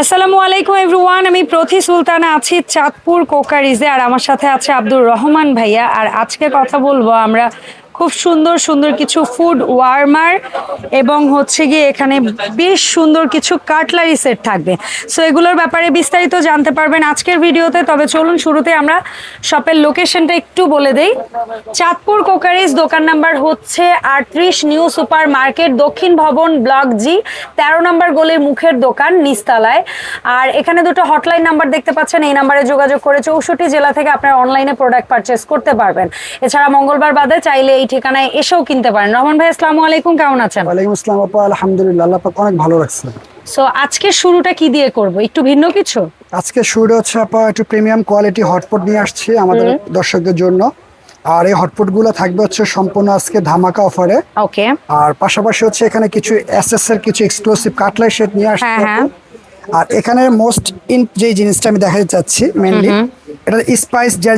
আসসালামু আলাইকুম এভরিওয়ান আমি প্রথি সুলতানা আছি চাঁদপুর কোকারিজে, আর আমার সাথে আছে আব্দুর রহমান ভাইয়া। আর আজকে কথা বলব আমরা খুব সুন্দর সুন্দর কিছু ফুড ওয়ার্মার এবং হচ্ছে গিয়ে এখানে বেশ সুন্দর কিছু কাটলারি সেট থাকবে। সো এগুলোর ব্যাপারে বিস্তারিত জানতে পারবেন আজকের ভিডিওতে। তবে চলুন, শুরুতে আমরা শপের লোকেশনটা একটু বলে দেই। চাঁদপুর কোকারিজ, দোকান নাম্বার হচ্ছে আটত্রিশ নিউ সুপার মার্কেট দক্ষিণ ভবন ব্লক জি তেরো নম্বর গলির মুখের দোকান নিস্তালায় আর এখানে দুটো হটলাইন নাম্বার দেখতে পাচ্ছেন, এই নাম্বারে যোগাযোগ করে চৌষট্টি জেলা থেকে আপনারা অনলাইনে প্রোডাক্ট পারচেস করতে পারবেন। এছাড়া মঙ্গলবার বাদে চাইলে এই ঠিকানায় এসেও কিনতে পারেন। রহমান ভাই আসসালামু আলাইকুম কেমন আছেন? ওয়ালাইকুম আসসালাম আপা আলহামদুলিল্লাহ আল্লাহ পাক অনেক ভালো রাখছে। সো আজকে শুরুটা কি দিয়ে করব? একটু ভিন্ন কিছু? আজকে শুরু হচ্ছে আপা একটু প্রিমিয়াম কোয়ালিটি হটপট নিয়ে আসছি আমাদের দর্শকদের জন্য। আর এই হটপটগুলো থাকবে হচ্ছে সম্পূর্ণ আজকে ধামাকা অফারে ওকে আর পাশাপাশি হচ্ছে এখানে কিছু এসএস এর কিছু এক্সক্লুসিভ কাটলাই সেট নিয়ে আসছি হ্যাঁ, হ্যাঁ। আর এখানে মোস্ট ইন যে জিনিসটা আমি দেখাতে চাচ্ছি মেনলি এটা স্পাইস যে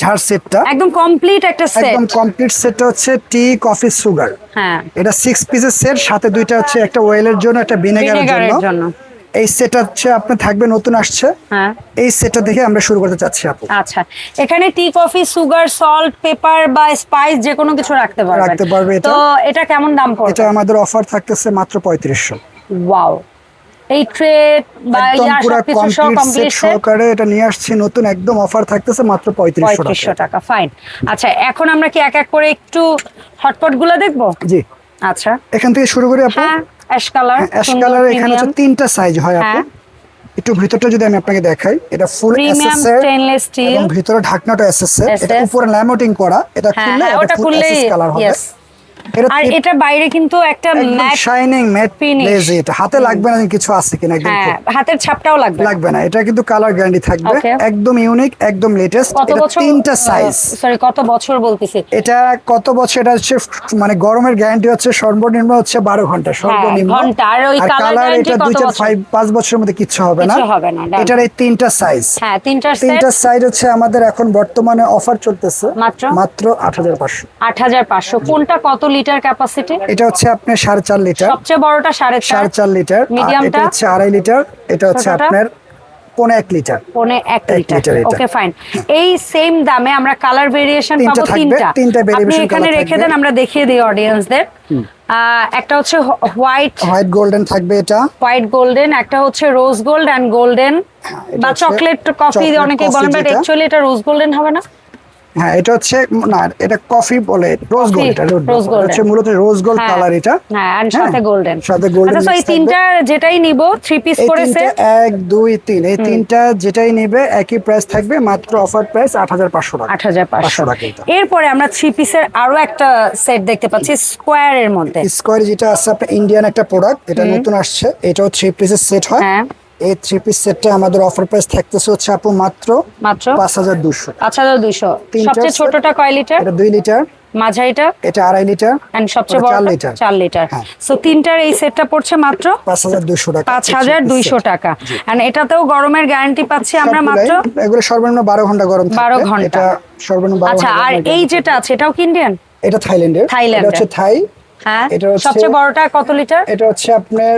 ঝাড় সেটটা একদম কমপ্লিট একটা সেট একদম কমপ্লিট সেটটা হচ্ছে টি কফি সুগার হ্যাঁ। এটা সিক্স পিসের সেট সাথে দুইটা হচ্ছে একটা ওয়েলের জন্য একটা ভিনেগারের জন্য। এই সেটটা হচ্ছে আপনার থাকবে নতুন আসছে। হ্যাঁ। এই সেটটা দেখে আমরা শুরু করতে চাচ্ছি আপু। আচ্ছা। এখানে tea coffee sugar salt pepper বা স্পাইস যে কোনো কিছু রাখতে পারবেন। রাখতে পারবে এটা। তো এটা কেমন দাম পড়বে? এটা আমাদের অফার থাকতেছে মাত্র পঁয়ত্রিশশো। ওয়াও এই ট্রে বা পুরো কমপ্লিট সেট কমপ্লিট সেট সহকারে এটা নিয়ে আসছি নতুন একদম অফার থাকতেছে মাত্র পঁয়ত্রিশশো পঁয়ত্রিশশো টাকা টাকা ফাইন আচ্ছা এখন আমরা কি এক এক করে একটু হটপটগুলো দেখব? জি। আচ্ছা। এখান থেকে শুরু করি আপু? হ্যাঁ অ্যাশ কালার অ্যাশ কালার এখানে হচ্ছে তিনটা সাইজ হয় আপু। হ্যাঁ। একটু ভিতরটা যদি আমি আপনাকে দেখাই এটা ফুল এসএস এর স্টিল এবং ভিতরে ঢাকনাটা এসএস এটা উপরে ল্যামোটিং করা এটা হ্যাঁ খুললে হ্যাঁ এটা ফুল এসএস কালার হবে। yes এটা আর এটা বাইরে কিন্তু একটা ম্যাট শাইনিং ম্যাট এটা। হাতে লাগবে না কিছু আছে কিনা একদম হ্যাঁ হাতের ছাপটাও লাগবে লাগবে না। এটা কিন্তু কালার গ্যারান্টি থাকবে। একদম ইউনিক একদম লেটেস্ট এটা তিনটা সাইজ সরি কত বছর বলতেছি? এটা কত বছর এটা হচ্ছে মানে গরমের গ্যারান্টি হচ্ছে সর্বনিম্ন হচ্ছে বারো ঘণ্টা সর্বনিম্ন। হ্যাঁ, ঘণ্টা। আর ওই কালার এটা বছরের মধ্যে কিচ্ছু হবে না। কিছু হবে না। এটার এই তিনটা সাইজ হ্যাঁ তিনটা তিনটা সাইজ হচ্ছে আমাদের এখন বর্তমানে অফার চলতেছে মাত্র? মাত্র আট হাজার পাঁচশো। আট হাজার পাঁচশো। কোনটা কত লিটার ক্যাপাসিটি? এটা হচ্ছে আপনার সাড়ে চার লিটার। সবচেয়ে বড়টা সাড়ে সাড়ে চার লিটার। আর Medium এটা টা? হচ্ছে আড়াই লিটার। এটা হচ্ছে আপনার পনে এক লিটার। পনে এক এক লিটার। লিটার ওকে ফাইন এই সেম দামে আমরা কালার ভেরিয়েশন পাবো তিনটা। তিনটা আপনি এখানে রেখে দেন আমরা দেখিয়ে দিই অডিয়েন্সদের একটা হচ্ছে হোয়াইট হোয়াইট গোল্ডেন থাকবে এটা। হোয়াইট গোল্ডেন একটা হচ্ছে রোজ গোল্ড অ্যান্ড গোল্ডেন বা চকলেট কফি অনেকেই বলেন বাট অ্যাকচুয়ালি এটা রোজ গোল্ডেন হবে না? হ্যাঁ এটা হচ্ছে না এটা কফি বলে রোজ গোল্ড এটা rose golden। হচ্ছে মূলত রোজ গোল্ড। কালার এটা। হ্যাঁ and হ্যাঁ, সাথে গোল্ডেন সাথে গোল্ডেন আচ্ছা এই তিনটা যেটাই নিব থ্রি পিস করে তিনটা সেট এক দুই তিন এই তিনটা যেটাই নেবে একই প্রাইস থাকবে মাত্র অফার প্রাইস আট হাজার পাঁচশো টাকা। আট হাজার পাঁচশো টাকা এটা। এরপরে আমরা থ্রি পিসের আরও একটা সেট দেখতে পাচ্ছি স্কোয়ারের মধ্যে। স্কোয়ার যেটা আছে আপনার ইন্ডিয়ান একটা প্রোডাক্ট এটা নতুন আসছে এটাও থ্রি পিসের সেট হয়। হ্যাঁ। এই থ্রি পিস সেটটা আমাদের অফার প্রাইস থাকতেছে হচ্ছে আপু মাত্র মাত্র পাঁচ হাজার দুশো পাঁচ হাজার দুইশো। তিনটা সবচেয়ে ছোটটা কয় লিটার এটা দুই লিটার মাঝারিটা এটা আড়াই লিটার এন্ড সবচেয়ে বড় লিটার। চার লিটার। সো তিনটার এই সেটটা পড়ছে মাত্র পাঁচ হাজার দুশো টাকা। পাঁচ হাজার দুইশো টাকা। এন্ড এটাতেও গরমের গ্যারান্টি পাচ্ছি আমরা মাত্র এগুলো সর্বনিম্ন বারো ঘণ্টা গরম থাকবে 12 ঘণ্টা। এটা সর্বনিম্ন বারো আচ্ছা আর এই যেটা আছে এটাও কি ইন্ডিয়ান এটা থাইল্যান্ডের থাইল্যান্ডের। এটা হচ্ছে থাই হ্যাঁ। এটা হচ্ছে- সবচেয়ে বড়টা কত লিটার এটা হচ্ছে আপনার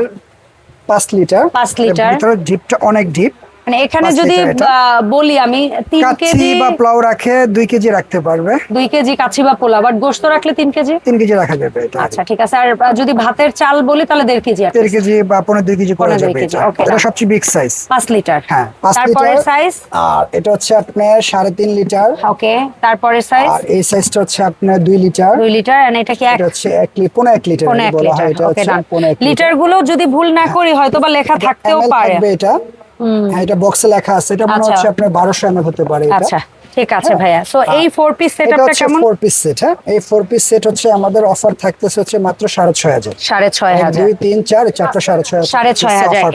পাঁচ লিটার পাঁচ লিটার। ভিতরে ডিপটা অনেক ডিপ মানে এখানে যদি লিটার বলি আমি তিন কেজি বা প্লাউ রাখে দুই কেজি রাখতে পারবে। দুই কেজি কাছি বা পোলা বাট গোস্ত রাখলে তিন কেজি? তিন কেজি রাখা যাবে এটা। আচ্ছা ঠিক আছে। আর যদি ভাতের চাল বলি তাহলে দেড় কেজি দেড়। কেজি বা পনেরো দুই কেজি করা যাবে এটা. সবচেয়ে বিগ সাইজ পাঁচ লিটার। হ্যাঁ পাঁচ লিটার। সাইজ আর এটা হচ্ছে আপনার সাড়ে তিন লিটার। ওকে তারপরে সাইজ আর এই সাইজটা হচ্ছে আপনার দুই লিটার। দুই লিটার এন্ড এটা কি এক হচ্ছে এক লি পনেরো এক লিটার বলা হয় এটা হচ্ছে ডান পনেরো এক লিটার। লিটারগুলো যদি ভুল না করি হয়তো বা লেখা থাকতেও পারে। এটা। হ্যাঁ এটা বক্সে লেখা আছে। এটা মনে আচ্ছা। হচ্ছে আপনার হতে পারে এটা। আচ্ছা ঠিক আছে হ্যাঁ। ভাইয়া। সো এই ফোর পিস সেটআপটা কেমন? ফোর পিস সেট হ্যাঁ। এই পিস সেট হচ্ছে আমাদের অফার থাকতেছে হচ্ছে মাত্র।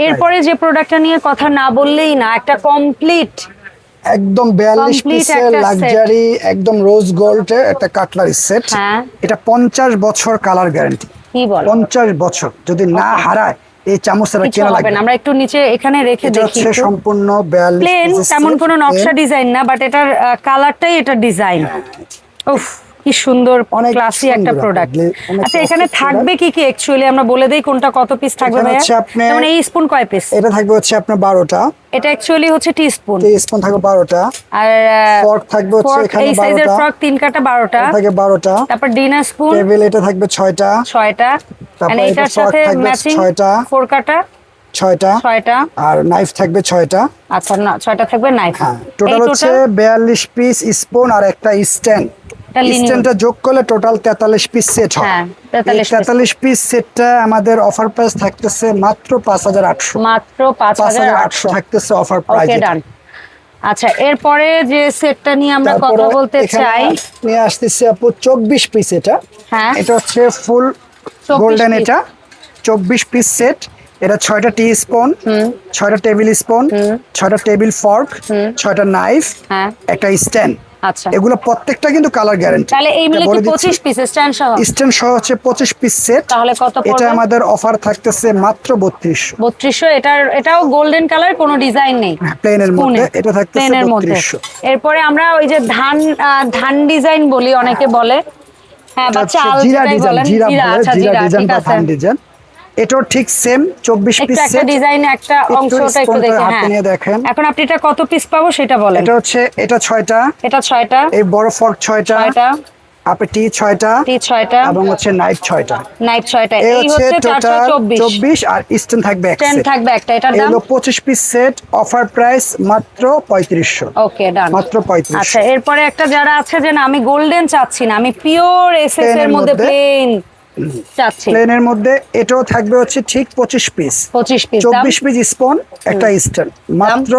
এরপরে যে প্রোডাক্টটা নিয়ে কথা না বললেই না একটা কমপ্লিট একদম বিয়াল্লিশ Complete পিসের একটা লাক্সারি একদম রোজ গোল্ড একটা কাটলারি সেট হ্যাঁ। এটা পঞ্চাশ বছর কালার গ্যারান্টি কি বল? পঞ্চাশ বছর। যদি না হারায় এই চামচটা কেনা লাগবে। আমরা একটু নিচে এখানে রেখে দেখি এটা সম্পূর্ণ প্লেন তেমন কোনো নকশা ডিজাইন না বাট এটার কালারটাই এটা ডিজাইন উফ। কি সুন্দর অনেক ক্লাসি একটা প্রোডাক্ট আচ্ছা এখানে থাকবে কি কি অ্যাকচুয়ালি আমরা বলে দেই কোনটা কত পিস থাকবে ভাইয়া? যেমন এই স্পুন কয় পিস এটা থাকবে হচ্ছে আপনার বারোটা। এটা অ্যাকচুয়ালি হচ্ছে টি স্পুন স্পুন থাকবে বারোটা। আর ফর্ক থাকবে হচ্ছে এখানে এই সাইজের ফ্রক তিন কাটা বারোটা। থাকে বারোটা। তারপর ডিনার স্পুন টেবিল এটা থাকবে ছয়টা। ছয়টা। তারপর এটা এটার সাথে ম্যাচিং ছয়টা। ফোর কাটা। ছয়টা। ছয়টা। আর নাইফ থাকবে ছয়টা। আচ্ছা ছয়টা থাকবে নাইফ হ্যাঁ টোটাল হচ্ছে বিয়াল্লিশ পিস স্পুন আর একটা স্ট্যান্ড। স্ট্যান্ডটা যোগ করলে টোটাল তেতাল্লিশ পিস সেট হয়। হ্যাঁ, 43 পিস সেটটা আমাদের অফার প্রাইস থাকতেছে মাত্র পাঁচ হাজার আটশো। মাত্র পাঁচ পাঁচ হাজার হাজার আটশো আটশো থাকতেছে অফার ওকে ডান আচ্ছা এরপরে যে সেটটা নিয়ে আমরা কথা বলতে চাই নিয়ে আসতেছি আপু চব্বিশ পিস এটা। হ্যাঁ। এটা হচ্ছে ফুল 24 গোল্ডেন এটা। চব্বিশ পিস সেট এটা ছয়টা টি স্পুন ছয়টা টেবিল স্পুন ছয়টা টেবিল ফর্ক ছয়টা নাইফ হ্যাঁ। একটা স্ট্যান্ড আচ্ছা। এগুলো প্রত্যেকটা কিন্তু কালার গ্যারান্টি তাহলে এই মিলে কি পঁচিশ পিস স্ট্যান্ড সহ? স্ট্যান্ড সহ হচ্ছে পঁচিশ পিস সেট তাহলে কত এটা আমাদের অফার থাকতেছে মাত্র বত্রিশশো। বত্রিশশো এটার এটাও গোল্ডেন কালার কোনো ডিজাইন নেই। প্লেনের মধ্যে Spoon-এ। এটা থাকতেছে Plain এর মধ্যে। বত্রিশশো। এরপরে আমরা ওই যে ধান ধান ডিজাইন বলি অনেকে বলে। হ্যাঁ বা চাল জিরা ডিজাইন জিরা ডিজাইন এটাও ঠিক সেম চব্বিশ একটু পিস একটা ডিজাইন একটা অংশটা একটু দেখে হ্যাঁ। নিয়ে দেখেন। এখন আপনি এটা কত পিস পাবো সেটা বলেন। এটা হচ্ছে এটা ছয়টা। এটা ছয়টা। এই বড় ফর্ক ছয়টা। ছয়টা। আপে টি ছয়টা। টি ছয়টা। এবং হচ্ছে নাইফ ছয়টা। নাইট ছয়টা। এই এই হচ্ছে হচ্ছে চারশো টোটাল চব্বিশ। চব্বিশ আর স্ট্যান্ড থাকবে এক টেন set। থাকবে একটা। এটার দাম? এগুলো পঁচিশ পিস সেট অফার প্রাইস মাত্র পঁয়ত্রিশশো। ওকে ডান মাত্র পঁয়ত্রিশশো। আচ্ছা এরপরে একটা যারা আছে যে না আমি গোল্ডেন চাচ্ছি না আমি পিওর এসএস এর মধ্যে? প্লেন চাচ্ছি প্লেনের মধ্যে এটাও থাকবে হচ্ছে ঠিক পঁচিশ পিস পঁচিশ পিস স্পন একটা মাত্র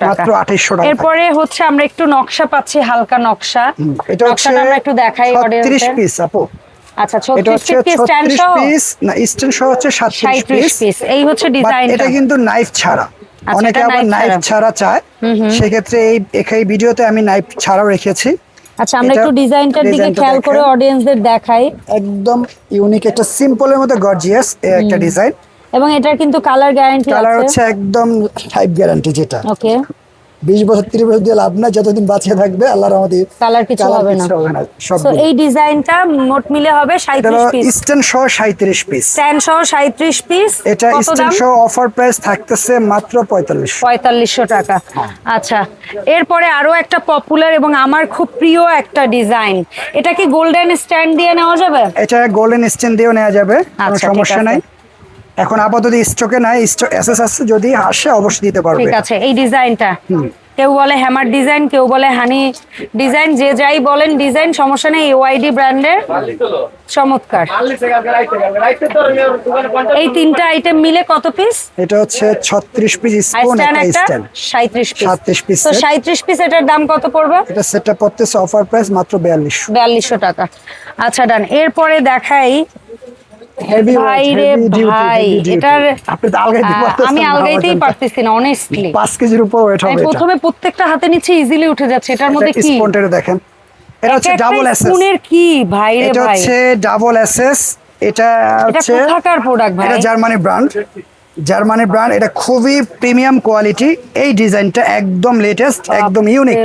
টাকা। মাত্র 2800 টাকা। এরপরে হচ্ছে আমরা একটু নকশা পাচ্ছি হালকা নকশা। এটা হচ্ছে আমরা একটু দেখাই পিস আপু। আচ্ছা পিস স্ট্যান্ড সহ? পিস না স্ট্যান্ড সহ হচ্ছে সাতত্রিশ সাঁত্রিশ পিস পিস এই হচ্ছে এটা কিন্তু নাইফ ছাড়া। আচ্ছা, অনেকে এটা আবার নাইফ ছাড়া। চায়। সেক্ষেত্রে এই ভিডিওতে আমি নাইফ ছাড়াও রেখেছি। আচ্ছা আমরা একটু ডিজাইনটার দিকে খেয়াল করে অডিয়েন্সদের দেখাই। একদম ইউনিক একটা সিম্পলের মধ্যে গর্জিয়াস একটা ডিজাইন এবং এটার কিন্তু কালার গ্যারান্টি কালার হচ্ছে একদম টাইপ গ্যারান্টি যেটা। ওকে বিশ বছর তিরিশ বছর দিয়ে লাভ না যতদিন বাঁচিয়ে থাকবে আল্লাহর আমাদের কালার কিছু হবে না। তো এই ডিজাইনটা মোট মিলে হবে এটা হলো 37 পিস স্ট্যান্ড সহ পিস স্ট্যান্ড সহ 37 পিস এটা স্ট্যান্ড সহ অফার প্রাইস থাকতেছে মাত্র পঁয়তাল্লিশ পঁয়তাল্লিশশো টাকা। আচ্ছা এরপরে আরও একটা পপুলার এবং আমার খুব প্রিয় একটা ডিজাইন। এটা কি গোল্ডেন স্ট্যান্ড দিয়ে নেওয়া যাবে? এটা গোল্ডেন স্ট্যান্ড দিয়েও নেওয়া যাবে কোনো আচ্ছা, সমস্যা। নাই। এখন আপাতত স্টকে নাই এসএস আছে যদি আসে অবশ্যই দিতে পারবে। ঠিক আছে এই ডিজাইনটা। কেউ বলে হ্যামার ডিজাইন কেউ বলে হানি ডিজাইন যে যাই বলেন ডিজাইন সমস্যা নেই ওয়াইডি ব্র্যান্ডের চমৎকার। এই তিনটা আইটেম মিলে কত পিস এটা হচ্ছে ছত্রিশ পিস আর স্পুন একটা একটা স্ট্যান্ড সাঁত্রিশ পিস 37 piece তো set। সাঁত্রিশ পিস এটার দাম কত পড়বে? এটা সেটটা পড়তেছে অফার প্রাইস মাত্র বিয়াল্লিশশো। বিয়াল্লিশশো টাকা। আচ্ছা ডান এরপরে দেখাই হেভি ভাই রে ভাই এটার আপনি তো আলগাইতে আমি আলগাইতেই পারতেছি না অনেস্টলি পাঁচ কেজির উপর ওয়েট হবে এটা। প্রথমে প্রত্যেকটা হাতে নিচে ইজিলি উঠে যাচ্ছে এটার মধ্যে কি? স্পনটা দেখেন। এটা হচ্ছে ডাবল এসএস স্পুনের কি ভাই রে এটা হচ্ছে ডাবল এসএস এটা এটা কোথাকার প্রোডাক্ট ভাই? এটা জার্মানি ব্র্যান্ড জার্মানি ব্র্যান্ড এটা খুবই প্রিমিয়াম কোয়ালিটি এই ডিজাইনটা একদম লেটেস্ট একদম ইউনিক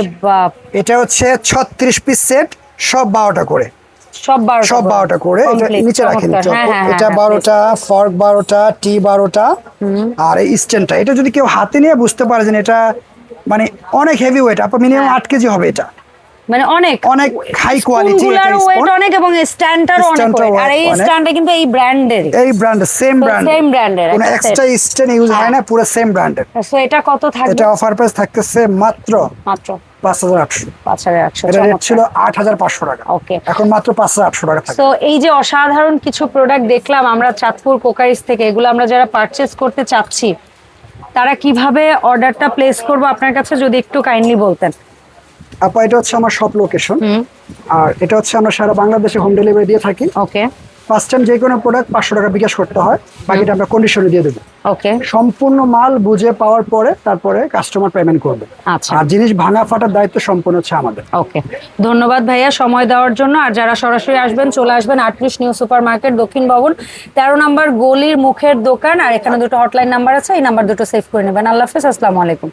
এটা হচ্ছে ছত্রিশ পিস সেট সব বারোটা করে। সব বারোটা সব বারোটা করে এটা নিচে রাখেন চমৎকার। হ্যাঁ, হ্যাঁ, এটা হ্যাঁ, বারোটা ফর্ক বারোটা টি বারোটা আর এই স্ট্যান্ডটা। এটা যদি কেউ হাতে নিয়ে বুঝতে পারে যে এটা মানে অনেক হেভি ওয়েট আপনার মিনিমাম। আট কেজি হবে এটা। মানে অনেক। অনেক হাই কোয়ালিটি ওয়েট অনেক এবং স্ট্যান্ডটারও অনেক। আর এই। স্ট্যান্ডটা কিন্তু এই ব্র্যান্ডের এই ব্র্যান্ড সেম ব্র্যান্ড brand এর কোনো এক্সট্রা স্ট্যান্ড ইউজ হয় না পুরো সেম ব্র্যান্ডের সো এটা কত থাকবে? এটা অফার প্রাইস থাকতেছে মাত্র মাত্র। পাঁচ হাজার আটশো। পাঁচ হাজার একশো এটা রেট ছিল আট হাজার পাঁচশো টাকা। ওকে। এখন মাত্র পাঁচ হাজার আটশো টাকা তো এই যে অসাধারণ কিছু প্রোডাক্ট দেখলাম আমরা চাঁদপুর কোকারিস থেকে এগুলো আমরা যারা পারচেজ করতে চাচ্ছি তারা কীভাবে অর্ডারটা প্লেস করব আপনার কাছে যদি একটু কাইন্ডলি বলতেন? আপা এটা হচ্ছে আমার শপ লোকেশন আর এটা হচ্ছে আমরা সারা বাংলাদেশে হোম ডেলিভারি দিয়ে থাকি। ওকে ফার্স্ট টাইম যে কোনো প্রোডাক্ট পাঁচশো টাকা বিকাশ করতে হয় বাকিটা আমরা কন্ডিশনে দিয়ে দেবো। ওকে সম্পূর্ণ মাল বুঝে পাওয়ার পরে তারপরে কাস্টমার পেমেন্ট করবে। আচ্ছা। আর জিনিস ভাঙা ফাটার দায়িত্ব সম্পূর্ণ হচ্ছে আমাদের। ওকে ধন্যবাদ ভাইয়া সময় দেওয়ার জন্য। আর যারা সরাসরি আসবেন চলে আসবেন আটত্রিশ নিউ সুপার মার্কেট দক্ষিণ ভবন। তেরো নম্বর গলির মুখের দোকান আর এখানে দুটো হটলাইন নাম্বার আছে এই নাম্বার দুটো সেভ করে নেবেন। আল্লাহ হাফিজ আসসালামু আলাইকুম।